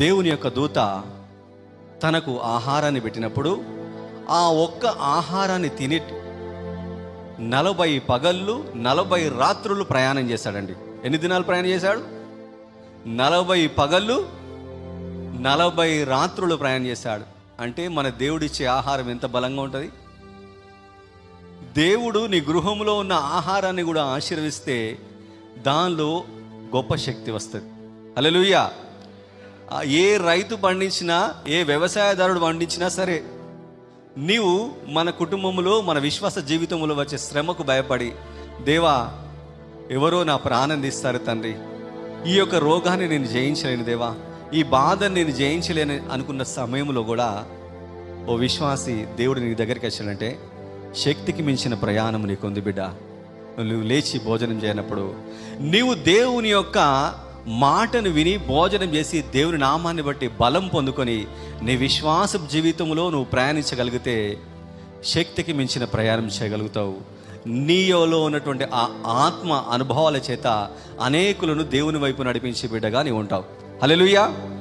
దేవుని యొక్క దూత తనకు ఆహారాన్ని పెట్టినప్పుడు ఆ ఒక్క ఆహారాన్ని తిని నలభై పగళ్ళు నలభై రాత్రులు ప్రయాణం చేశాడండి. ఎన్ని దినాలు ప్రయాణం చేశాడు? నలభై పగళ్ళు నలభై రాత్రులు ప్రయాణం చేశాడు. అంటే మన దేవుడిచ్చే ఆహారం ఎంత బలంగా ఉంటుంది? దేవుడు నీ గృహంలో ఉన్న ఆహారాన్ని కూడా ఆశీర్విస్తే దానిలో గొప్ప శక్తి వస్తుంది. హల్లెలూయా! ఏ రైతు పండించినా ఏ వ్యవసాయదారుడు పండించినా సరే నీవు మన కుటుంబంలో మన విశ్వాస జీవితంలో వచ్చే శ్రమకు భయపడి దేవా ఎవరో నా ప్రాణం తీస్తారు తండ్రి. ఈ యొక్క రోగాన్ని నేను జయించలేను దేవా. ఈ బాధను నేను జయించలేను అనుకున్న సమయంలో కూడా ఓ విశ్వాసి దేవుడు నీ దగ్గరికి వచ్చాడంటే శక్తికి మించిన ప్రయాణం నీకుంది బిడ్డ. నువ్వు లేచి భోజనం చేయనప్పుడు నీవు దేవుని యొక్క మాటను విని భోజనం చేసి దేవుని నామాన్ని బట్టి బలం పొందుకొని నీ విశ్వాస జీవితంలో నువ్వు ప్రయాణించగలిగితే శక్తికి మించిన ప్రయాణం చేయగలుగుతావు. నీయోలో ఉన్నటువంటి ఆ ఆత్మ అనుభవాల చేత అనేకులను దేవుని వైపు నడిపించి బిడ్డగా నీవు ఉంటావు. హలో